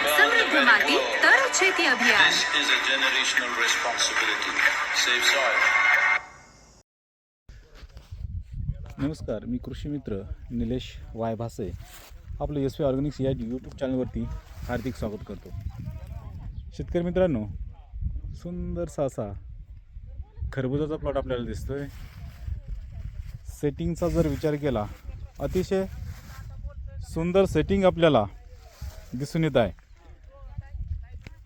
સમૃદ્ધ માટી તર છેતી અભિયાન This is a generational responsibility. Save soil. नमस्कार मी कृषी मित्र निलेश वाय भासे आपलं एस पी ऑर्गॅनिक्स या यूट्यूब चॅनलवरती हार्दिक स्वागत करतो शेतकरी मित्रांनो सुंदरसा असा खरबुजाचा प्लॉट आपल्याला दिसतोय सेटिंगचा जर विचार केला अतिशय सुंदर सेटिंग आपल्याला दिसून येत आहे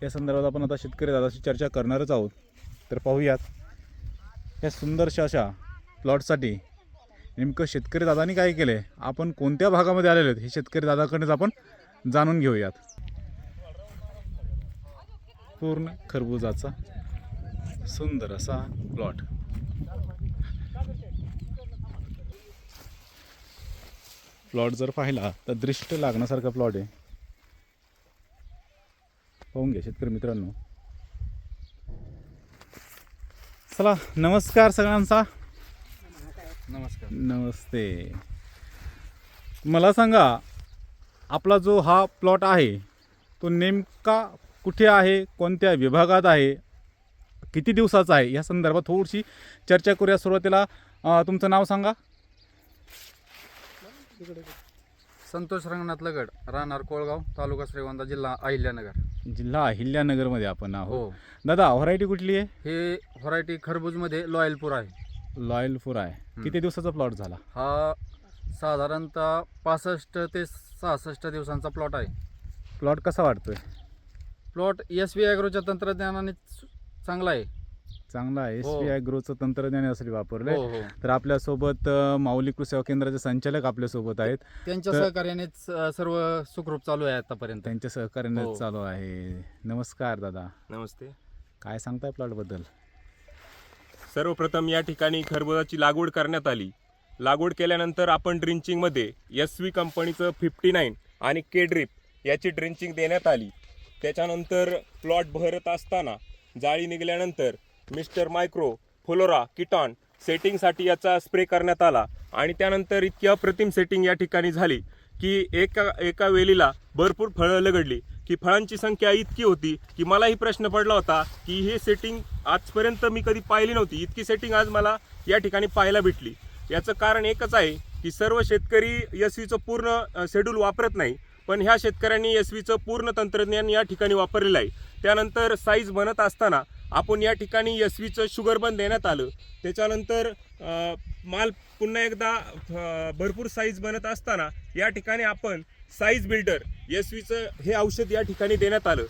या संदर्भात आपण आता शेतकरी दादाशी चर्चा करणारच आहोत. तर पाहूयात या सुंदरशा अशा प्लॉटसाठी नेमकं शेतकरी दादानी काय केलं? आपण कोणत्या भागामध्ये आलेलो आहेत? हे शेतकरी दादाकडेच आपण जाणून घेऊयात. पूर्ण खरबुजाचा सुंदर असा प्लॉट प्लॉट जर पाहिला तर दृष्ट लागण्यासारखा प्लॉट आहे. पाहून घ्या शेतकरी मित्रांनो. चला नमस्कार सगळ्यांचा. नमस्कार. नमस्ते. मला सांगा आपला जो हा प्लॉट आहे तो नेमका कुठे आहे कोणत्या विभागात आहे किती दिवसाचा आहे या संदर्भात थोडीशी चर्चा करूया सुरुवातीला. तुमचं नाव सांगा. संतोष रंगनाथ लगड राहणार कोळगाव तालुका श्रीगोंदा जिल्हा अहिल्यानगर. जिल्हा अहिल्यानगरमध्ये आपण आहोत. हो. दादा व्हरायटी कुठली आहे? हे व्हरायटी खरबूजमध्ये लॉयलपूर आहे. लॉयलपूर आहे. किती दिवसाचा प्लॉट झाला? हा साधारणतः पासष्ट ते सहासष्ट दिवसांचा प्लॉट आहे. प्लॉट कसा वाटतोय? प्लॉट एस बी ॲग्रोच्या तंत्रज्ञानाने चांगला आहे. चांगला आहे. एस हो. बी ॲग्रोचं तंत्रज्ञान यासाठी वापरलंय. हो हो. तर आपल्यासोबत अं, माऊली कृषी सेवा केंद्राचे संचालक आपल्यासोबत आहेत. त्यांच्या तर- सहकार्यानेच अ, सर्व सुखरूप चालू आहे आतापर्यंत. त्यांच्या सहकार्याने हो. चालू आहे. नमस्कार दादा. नमस्ते. काय सांगताय प्लॉटबद्दल? सर्वप्रथम या ठिकाणी खरबुजाची लागवड करण्यात आली. लागवड केल्यानंतर आपण ड्रिंचिंगमध्ये एस व्ही कंपनीचं फिफ्टी नाईन आणि के ड्रिप याची ड्रिंचिंग देण्यात आली. त्याच्यानंतर प्लॉट भरत असताना जाळी निघाल्यानंतर मिस्टर मायक्रो फ्लोरा किटॉन सेटिंगसाठी याचा स्प्रे करण्यात आला आणि त्यानंतर इतकी अप्रतिम सेटिंग या ठिकाणी झाली की एका एका वेलीला भरपूर फळं लगडली की फळांची संख्या इतकी होती की मलाही प्रश्न पडला होता की हे सेटिंग आजपर्यंत मी कधी पाहिली नव्हती. इतकी सेटिंग आज मला या ठिकाणी पाहायला भेटली. याचं कारण एकच आहे की सर्व शेतकरी एस व्हीचं पूर्ण शेड्यूल वापरत नाही पण ह्या शेतकऱ्यांनी एस व्हीचं पूर्ण तंत्रज्ञान या ठिकाणी वापरलेलं आहे. त्यानंतर साईज बनत असताना आपण या ठिकाणी एस व्हीचं शुगर बन देण्यात आलं. त्याच्यानंतर माल पुन्हा एकदा भरपूर साईज बनत असताना या ठिकाणी आपण साईज बिल्डर एस व्हीचं हे औषध या ठिकाणी देण्यात आलं.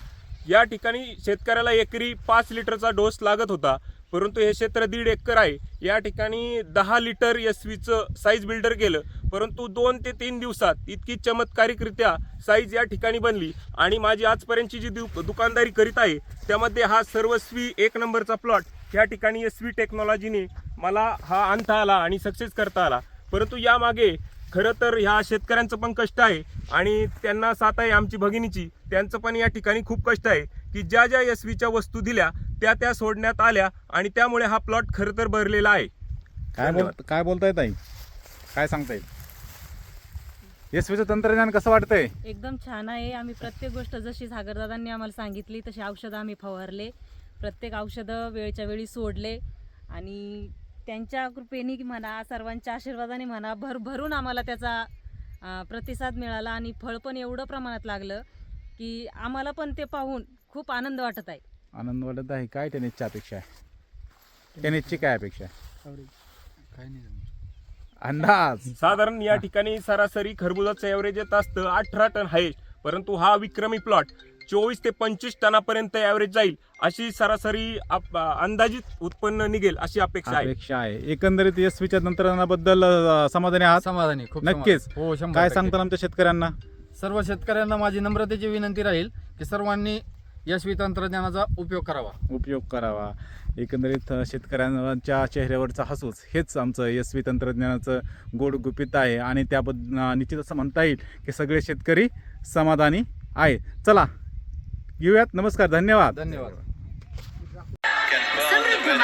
या ठिकाणी शेतकऱ्याला एकरी पाच लिटरचा डोस लागत होता परंतु हे क्षेत्र दीड एकर आहे. या ठिकाणी दहा लिटर एस व्हीचं साईज बिल्डर केलं. परंतु दोन ते तीन दिवसात इतकी चमत्कारिकरित्या साईज या ठिकाणी बनली. आणि माझी आजपर्यंतची जी दु दुकानदारी करीत आहे त्यामध्ये हा सर्वस्वी एक नंबरचा प्लॉट या ठिकाणी एस व्ही टेक्नॉलॉजीने मला हा आणता आला आणि सक्सेस करता आला. परंतु यामागे खरं तर ह्या शेतकऱ्यांचं पण कष्ट आहे आणि त्यांना साथ आहे आमची भगिनीची. त्यांचं पण या ठिकाणी खूप कष्ट आहे की ज्या ज्या एस व्हीच्या वस्तू दिल्या त्या त्या सोडण्यात आल्या आणि त्यामुळे हा प्लॉट खरं तर भरलेला आहे. काय बोल काय बोलताय ताई? काय सांगताय? एस तंत्रज्ञान कसं वाटतंय? एकदम छान आहे. आम्ही प्रत्येक गोष्ट जशी सागरदादांनी आम्हाला सांगितली तशी औषधं आम्ही फवारले. प्रत्येक औषधं वेळच्या वेळी सोडले. आणि त्यांच्या कृपेने म्हणा सर्वांच्या आशीर्वादाने म्हणा भरभरून आम्हाला त्याचा अं, प्रतिसाद मिळाला आणि फळ पण एवढं प्रमाणात लागलं की आम्हाला पण ते पाहून खूप आनंद वाटत आहे. आनंद वाटत आहे. काय टेनिसची अपेक्षा आहे? टेनिसची काय अपेक्षा आहे? काही नाही. अंदाज साधारण या ठिकाणी सरासरी खरबुजाचं ॲव्हरेज येत असतं अठरा टन आहे परंतु हा विक्रमी प्लॉट चोवीस ते पंचवीस टनापर्यंत ॲव्हरेज जाईल अशी सरासरी आप- अंदाजित उत्पन्न निघेल अशी अपेक्षा आहे अपेक्षा आहे एकंदरीत एस च्या तंत्रज्ञानाबद्दल अं, समाधानी आहात समाधानी खूप नक्कीच. समाधानी. हो शंभर काय टक्के. सांगताल आमच्या शेतकऱ्यांना सर्व शेतकऱ्यांना माझी नम्रतेची विनंती राहील की सर्वांनी यशवी तंत्रज्ञानाचा उपयोग करावा. उपयोग करावा. एकंदरीत शेतकऱ्यांच्या चेहऱ्यावरचा हसूच हेच आमचं व्ही तंत्रज्ञानाचं गोड गुपित आहे. आणि त्याबद्दल निश्चित असं म्हणता येईल की सगळे शेतकरी समाधानी आहे चला घेऊयात नमस्कार धन्यवाद. धन्यवाद. Can burn